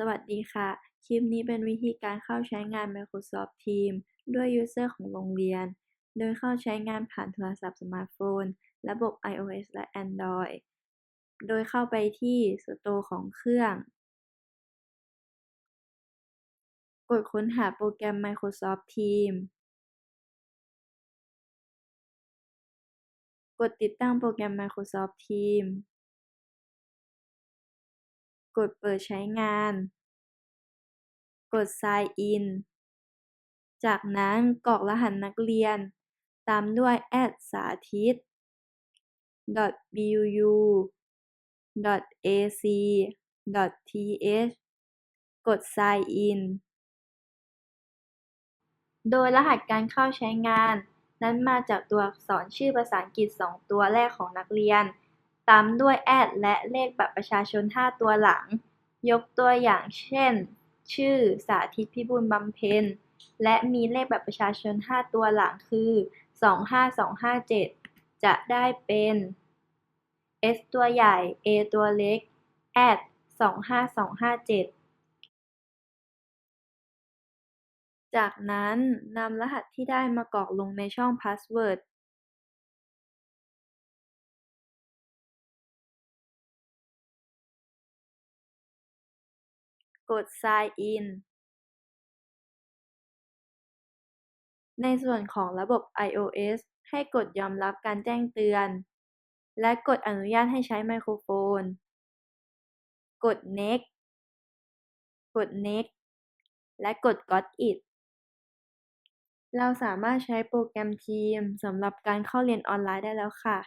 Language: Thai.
สวัสดีค่ะ คลิปนี้เป็นวิธีการเข้าใช้งาน Microsoft Teams ด้วยยูเซอร์ของโรงเรียน โดยเข้าใช้งานผ่านโทรศัพท์สมาร์ทโฟน ระบบ iOS และ Android โดยเข้าไปที่ Store ของเครื่อง กดค้นหาโปรแกรม Microsoft Teams กดติดตั้งโปรแกรม Microsoft Teams กดเปิดใช้งาน กด Sign in จากนั้นกรอกรหัสนักเรียน ตามด้วยสาธิต .bu .ac .th กด Sign in โดยรหัสการเข้าใช้งาน นั้นมาจากตัวอักษรชื่อภาษาอังกฤษสองตัวแรกของนักเรียน ตามด้วยแอดและเลขบัตรประชาชนห้าตัวหลัง ยกตัวอย่างเช่น ชื่อสาธิตพิบูลบำเพ็ญและมีเลขบัตรประชาชนห้าตัวหลังคือสองห้าสองห้าเจ็ดจะได้เป็น s ตัวใหญ่ a ตัวเล็กสองห้าสองห้าเจ็ดจากนั้นนำรหัสที่ได้มากรอกลงในช่องพ กด Sign in ในส่วนของระบบ iOS ให้กดยอมรับการแจ้งเตือน และกดอนุญาตให้ใช้ไมโครโฟน กด Next กด Next และกด Got it เราสามารถใช้โปรแกรม Teams สำหรับการเข้าเรียนออนไลน์ได้แล้วค่ะ